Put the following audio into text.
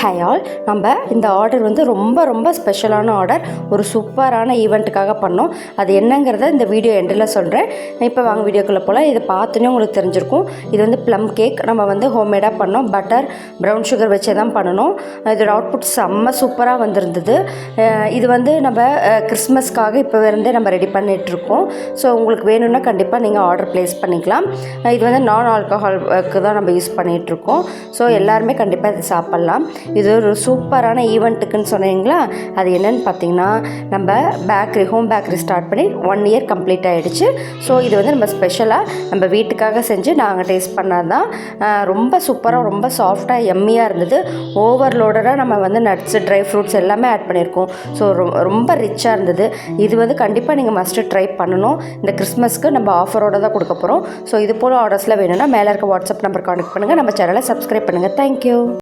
High all நம்ம இந்த order வந்து ரொம்ப ரொம்ப ஸ்பெஷலான ஆர்டர் ஒரு சூப்பரான ஈவெண்ட்டுக்காக பண்ணோம். அது என்னங்கிறத இந்த வீடியோ எண்டில் சொல்கிறேன் இப்போ வாங்க வீடியோக்குள்ளே போகலாம் இதை பார்த்தோன்னே உங்களுக்கு தெரிஞ்சிருக்கும். இது வந்து ப்ளம் கேக் நம்ம வந்து ஹோம்மேடாக பண்ணோம். பட்டர் ப்ரௌன் சுகர் வச்சே தான் பண்ணணும். இதோட அவுட்புட் செம்ம சூப்பராக வந்திருந்தது. இது வந்து நம்ம கிறிஸ்மஸ்க்காக இப்போ இருந்தே நம்ம ரெடி பண்ணிகிட்ருக்கோம் ஸோ உங்களுக்கு வேணும்னா கண்டிப்பாக நீங்கள் ஆர்டர் ப்ளேஸ் பண்ணிக்கலாம். இது வந்து நான் ஆல்கஹால்க்கு தான் நம்ம யூஸ் பண்ணிகிட்ருக்கோம் ஸோ எல்லாருமே கண்டிப்பாக இதை சாப்பிட்லாம். இது ஒரு சூப்பரான ஈவெண்ட்டுக்குன்னு சொன்னீங்களா? அது என்னன்னு பார்த்தீங்கன்னா நம்ம பேக்கரி ஹோம் பேக்கரி ஸ்டார்ட் பண்ணி ஒன் இயர் கம்ப்ளீட் ஆகிடுச்சு ஸோ இது வந்து நம்ம ஸ்பெஷலாக நம்ம வீட்டுக்காக செஞ்சு நாங்கள் டேஸ்ட் பண்ணால் தான் ரொம்ப சூப்பராக ரொம்ப சாஃப்டாக எம்மியாக இருந்தது. ஓவர்லோடடாக நம்ம வந்து நட்ஸு ட்ரை ஃப்ரூட்ஸ் எல்லாமே ஆட் பண்ணியிருக்கோம். ஸோ ரொம்ப ரிச்சாக இருந்தது. இது வந்து கண்டிப்பாக நீங்கள் மஸ்ட்டு ட்ரை பண்ணணும். இந்த கிறிஸ்மஸ்க்கு நம்ம ஆஃபரோட தான் கொடுக்க போகிறோம் ஸோ இது போல் ஆர்டர்ஸில் வேணும்னா மேலே இருக்க வாட்ஸ்அப் நம்பர் கான்டெக்ட் பண்ணுங்கள் நம்ம சேனலை சப்ஸ்கிரைப் பண்ணுங்கள் தேங்க்யூ